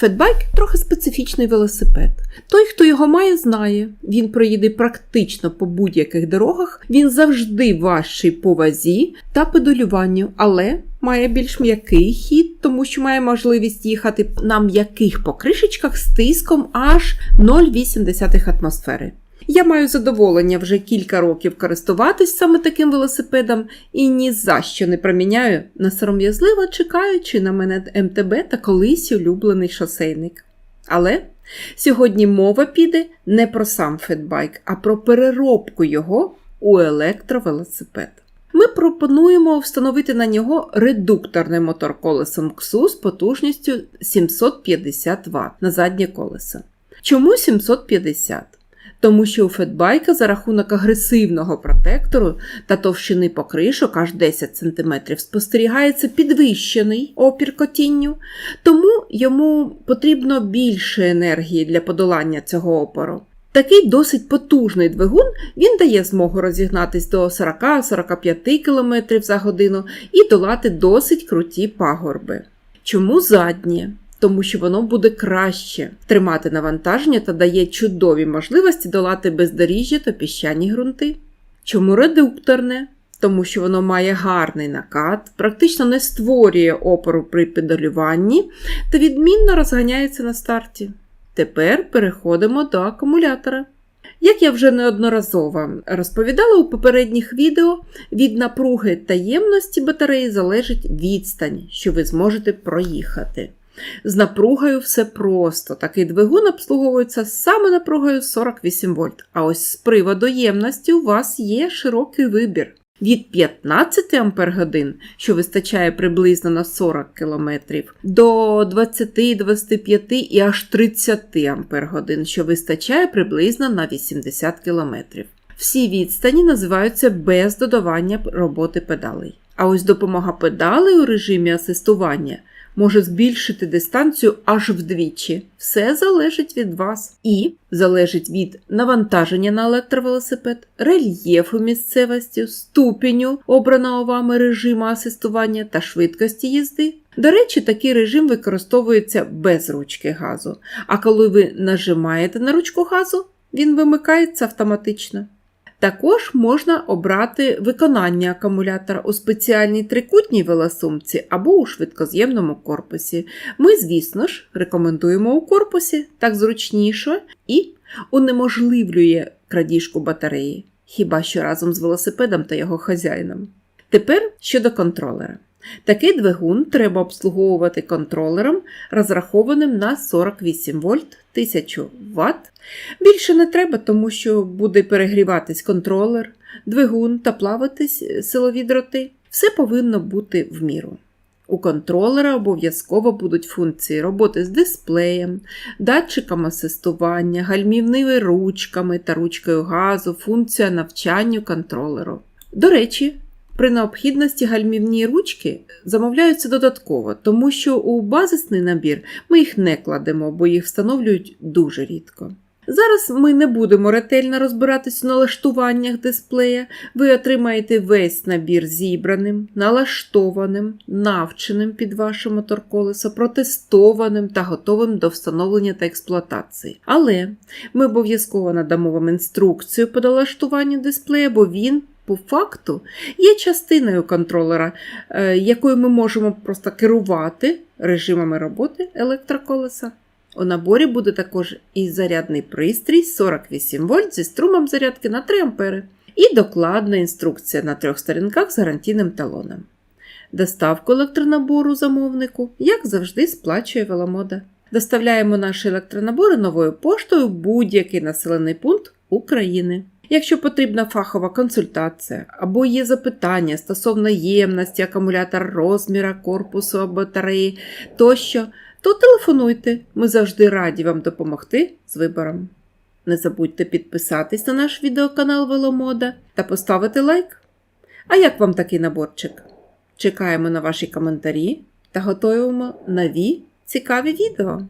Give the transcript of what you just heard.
Фетбайк трохи специфічний велосипед. Той, хто його має, знає. Він проїде практично по будь-яких дорогах, він завжди важчий по вазі та педалюванню, але має більш м'який хід, тому що має можливість їхати на м'яких покришечках з тиском аж 0,8 атмосфери. Я маю задоволення вже кілька років користуватись саме таким велосипедом і ні за що не проміняю на сором'язливо чекаючи на мене МТБ та колись улюблений шосейник. Але сьогодні мова піде не про сам фетбайк, а про переробку його у електровелосипед. Ми пропонуємо встановити на нього редукторний мотор колесом КСУ з потужністю 750 Вт на заднє колесо. Чому 750? Тому що у фетбайка за рахунок агресивного протектору та товщини покришок аж 10 см спостерігається підвищений опір котінню, тому йому потрібно більше енергії для подолання цього опору. Такий досить потужний двигун він дає змогу розігнатись до 40-45 км за годину і долати досить круті пагорби. Чому заднє? Тому що воно буде краще тримати навантаження та дає чудові можливості долати бездоріжжя та піщані ґрунти. Чому редукторне? Тому що воно має гарний накат, практично не створює опору при педалюванні та відмінно розганяється на старті. Тепер переходимо до акумулятора. Як я вже неодноразово розповідала у попередніх відео, від напруги та ємності батареї залежить відстань, що ви зможете проїхати. З напругою все просто. Такий двигун обслуговується саме напругою 48 вольт. А ось з приводу ємності у вас є широкий вибір. Від 15 Ах, що вистачає приблизно на 40 км, до 20-25 і аж 30 Ах, що вистачає приблизно на 80 км. Всі відстані називаються без додавання роботи педалей. А ось допомога педалей у режимі асистування може збільшити дистанцію аж вдвічі. Все залежить від вас і залежить від навантаження на електровелосипед, рельєфу місцевості, ступеню обраного вами режиму асистування та швидкості їзди. До речі, такий режим використовується без ручки газу. А коли ви нажимаєте на ручку газу, він вимикається автоматично. Також можна обрати виконання акумулятора у спеціальній трикутній велосумці або у швидкоз'ємному корпусі. Ми, звісно ж, рекомендуємо у корпусі, так зручніше і унеможливлює крадіжку батареї, хіба що разом з велосипедом та його хазяїном. Тепер щодо контролера. Такий двигун треба обслуговувати контролером, розрахованим на 48 вольт 1000 Вт. Більше не треба, тому що буде перегріватись контролер, двигун та плаватись силові дроти. Все повинно бути в міру. У контролера обов'язково будуть функції роботи з дисплеєм, датчиком асистування, гальмівними ручками та ручкою газу, функція навчання контролеру. До речі, при необхідності гальмівні ручки замовляються додатково, тому що у базисний набір ми їх не кладемо, бо їх встановлюють дуже рідко. Зараз ми не будемо ретельно розбиратись у налаштуваннях дисплея. Ви отримаєте весь набір зібраним, налаштованим, навченим під ваше моторколесо, протестованим та готовим до встановлення та експлуатації. Але ми обов'язково надамо вам інструкцію по налаштуванню дисплея, бо він по факту є частиною контролера, е, якою ми можемо просто керувати режимами роботи електроколеса. У наборі буде також і зарядний пристрій 48 вольт зі струмом зарядки на 3 А і докладна інструкція на трьох сторінках з гарантійним талоном. Доставку електронабору замовнику, як завжди, сплачує веломода. Доставляємо наші електронабори новою поштою в будь-який населений пункт України. Якщо потрібна фахова консультація або є запитання стосовно ємності, акумулятора, розміра, корпусу батареї тощо, то телефонуйте, ми завжди раді вам допомогти з вибором. Не забудьте підписатись на наш відеоканал Веломода та поставити лайк. А як вам такий наборчик? Чекаємо на ваші коментарі та готуємо нові цікаві відео.